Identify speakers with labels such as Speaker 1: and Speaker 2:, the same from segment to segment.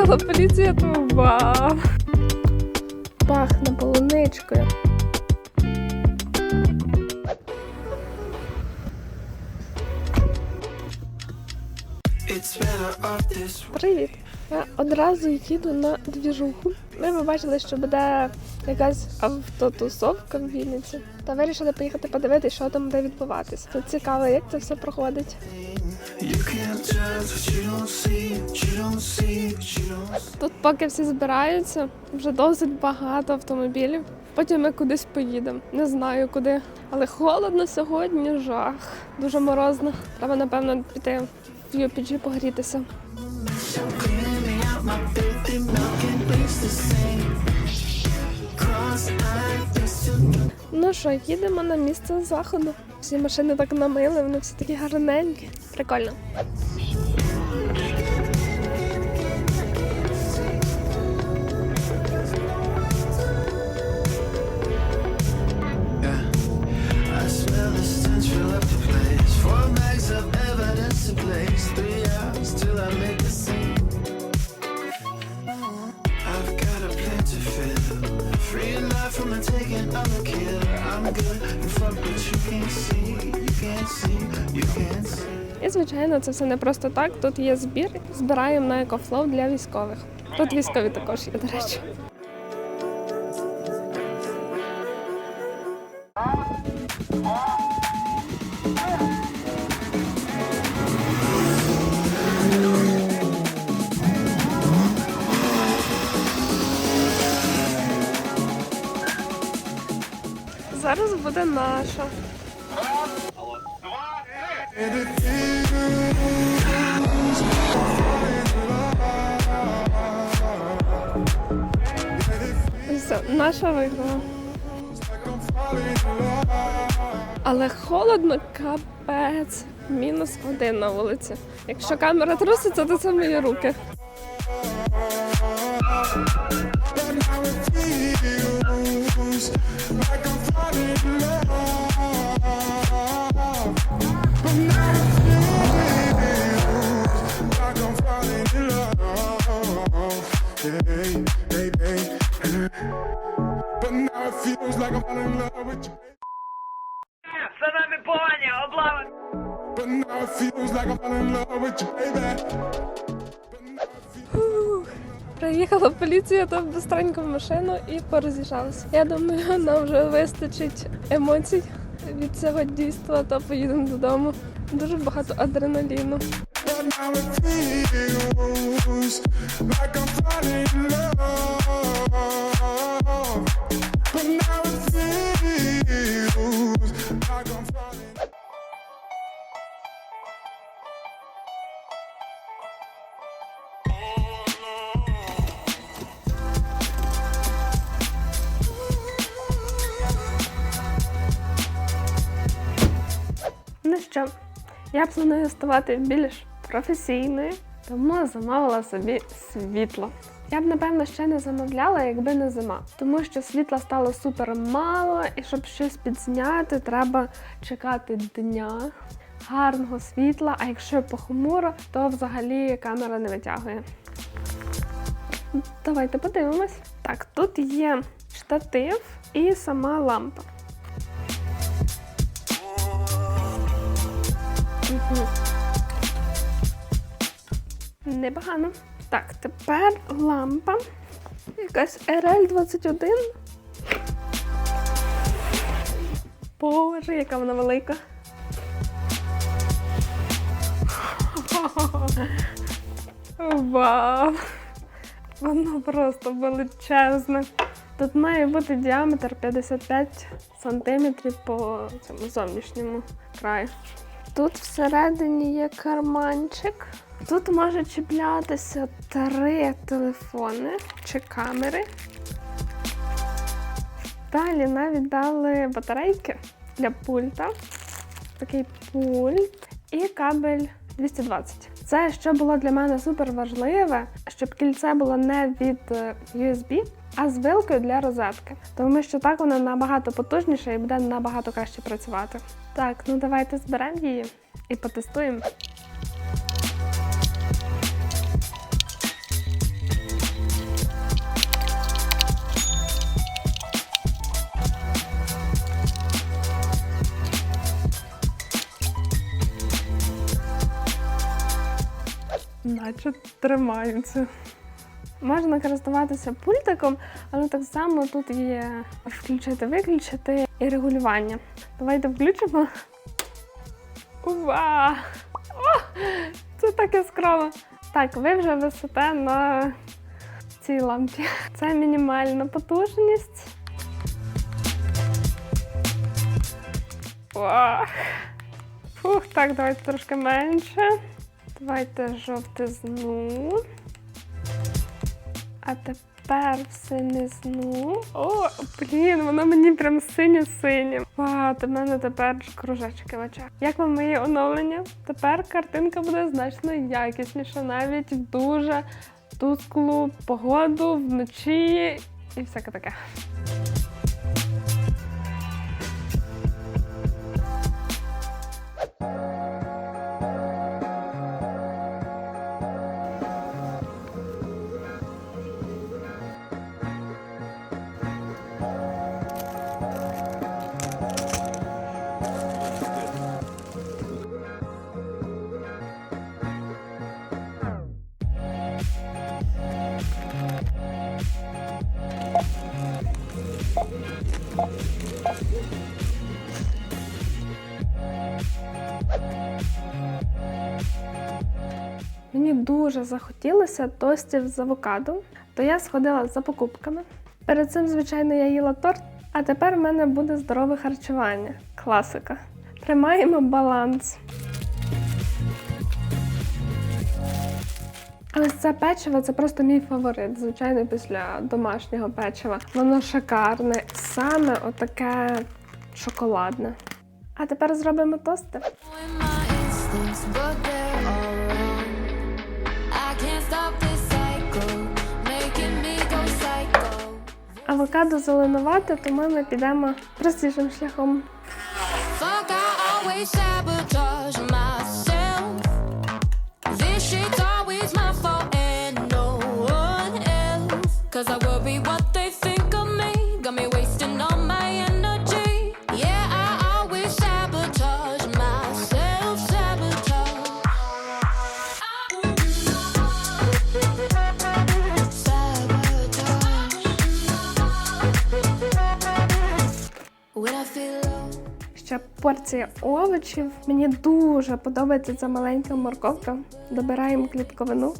Speaker 1: Приїхала поліція, то вау. Пахне полуничкою. Привіт! Я одразу їду на двіжуху. Ми побачили, що буде якась автотусовка в Вінниці. Та вирішили поїхати подивитися, що там буде відбуватися. Тут цікаво, як це все проходить. Тут, поки всі збираються, вже досить багато автомобілів. Потім ми кудись поїдемо. Не знаю куди. Але холодно сьогодні, жах. Дуже морозно. Треба, напевно, піти в UPG погрітися. Ну що, їдемо на місце заходу. Всі машини так намили, вони всі такі гарненькі. Прикольно.
Speaker 2: See.
Speaker 1: І звичайно, це все не просто так. Тут є збір. Збираємо на екофлоу для військових. Тут військові також є, до речі. Буде наша. Все, наша виграла. Але холодно, капець. Мінус один на вулиці. Якщо камера труситься, то це мої руки.
Speaker 3: But now it feels like I'm falling in love with you.
Speaker 4: За
Speaker 1: Приїхала поліція, то быстренько в машину і пороз'їжджалася. Я думаю, нам вже вистачить емоцій від цього дійства, то поїдемо додому. Дуже багато адреналіну.
Speaker 3: Like I'm falling in love.
Speaker 1: Ну що, я планую ставати більш професійною, тому замовила собі світло. Я б напевно ще не замовляла, якби не зима, тому що світла стало супер мало, і щоб щось підзняти, треба чекати дня. Гарного світла, а якщо похмуро, то взагалі камера не витягує. Давайте подивимось. Так, тут є штатив і сама лампа. Непогано. Так, тепер лампа. Якась RL21. Боже, яка вона велика. Вау! Воно просто величезне. Тут має бути діаметр 55 сантиметрів по цьому зовнішньому краю. Тут всередині є карманчик. Тут може чіплятися три телефони чи камери. Далі навіть дали батарейки для пульта. Такий пульт і кабель 220. Це що було для мене супер важливе, щоб кільце було не від е, USB, а з вилкою для розетки. Тому що так воно набагато потужніше і буде набагато краще працювати. Так, ну давайте зберемо її і потестуємо. Наче тримаються. Можна користуватися пультиком, але так само тут є включити-виключити і регулювання. Давайте включимо. Ува! О, це так яскраво. Так, ви вже висите на цій лампі. Це мінімальна потужність. Ох. Фух, так, давайте трошки менше. Давайте жовтизну. А тепер в синизну. О, блін, воно мені прям синє-синє. Вау, то в мене тепер кружечки в очах. Як вам мої оновлення? Тепер картинка буде значно якісніша, навіть в дуже тусклу погоду вночі і всяке таке. Мені дуже захотілося тостів з авокадо, то я сходила за покупками. Перед цим, звичайно, я їла торт, а тепер в мене буде здорове харчування. Класика. Тримаємо баланс. Ось це печиво це просто мій фаворит, звичайно, після домашнього печива. Воно шикарне, саме отаке шоколадне. А тепер зробимо тости. Авокадо зеленувати, тому ми підемо простішим шляхом. Ще порція овочів. Мені дуже подобається ця маленька морковка. Добираємо клітковину.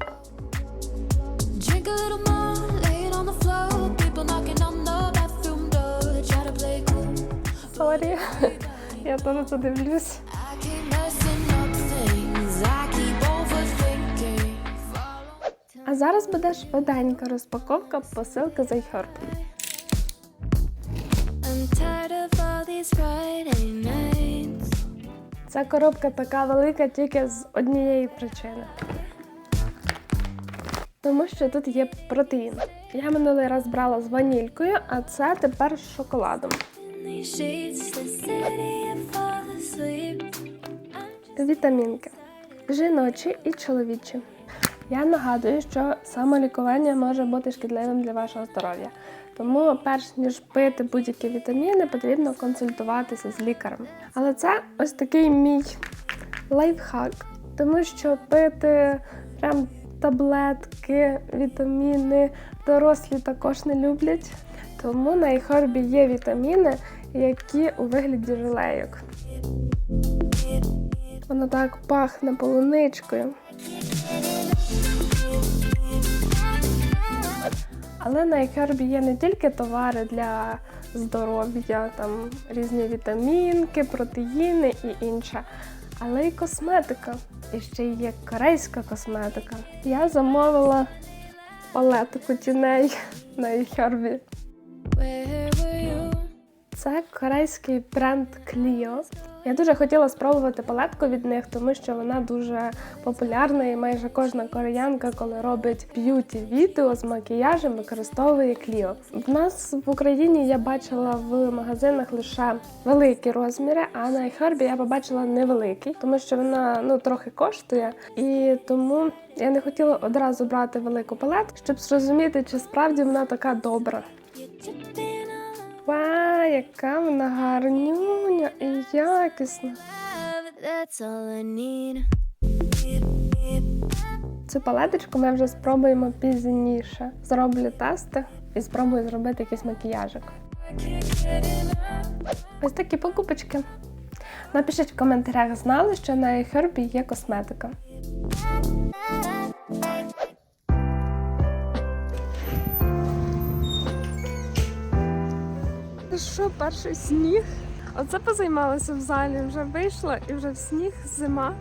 Speaker 5: Things. I keep overthinking. Follow
Speaker 1: А зараз буде швиденька розпаковка посилки з iHerb. Ця коробка така велика тільки з однієї причини. Тому що тут є протеїн. Я минулий раз брала з ванількою, а це тепер з шоколадом. Вітамінки жіночі і чоловічі. Я нагадую, що самолікування може бути шкідливим для вашого здоров'я. Тому, перш ніж пити будь-які вітаміни, потрібно консультуватися з лікарем. Але це ось такий мій лайфхак, тому що пити прям таблетки, вітаміни дорослі також не люблять. Тому на іхорбі є вітаміни, які у вигляді желейок. Воно так пахне полуничкою. Але на iHerb є не тільки товари для здоров'я, там різні вітамінки, протеїни і інше, але й косметика. І ще є корейська косметика. Я замовила палетку тіней на iHerb. Це корейський бренд Clio. Я дуже хотіла спробувати палетку від них, тому що вона дуже популярна і майже кожна кореянка, коли робить б'юті відео з макіяжем, використовує Clio. В нас в Україні я бачила в магазинах лише великі розміри, а на iHerb я побачила невеликий, тому що вона ну трохи коштує, і тому я не хотіла одразу брати велику палетку, щоб зрозуміти, чи справді вона така добра.
Speaker 5: You
Speaker 1: яка вона гарнюня і якісна. Цю палеточку ми вже спробуємо пізніше. Зроблю тести і спробую зробити якийсь макіяжик. Ось такі покупочки. Напишіть в коментарях, знали, що на iHerb є косметика. Що, перший сніг? Оце позаймалася в залі, вже вийшла і вже в сніг зима.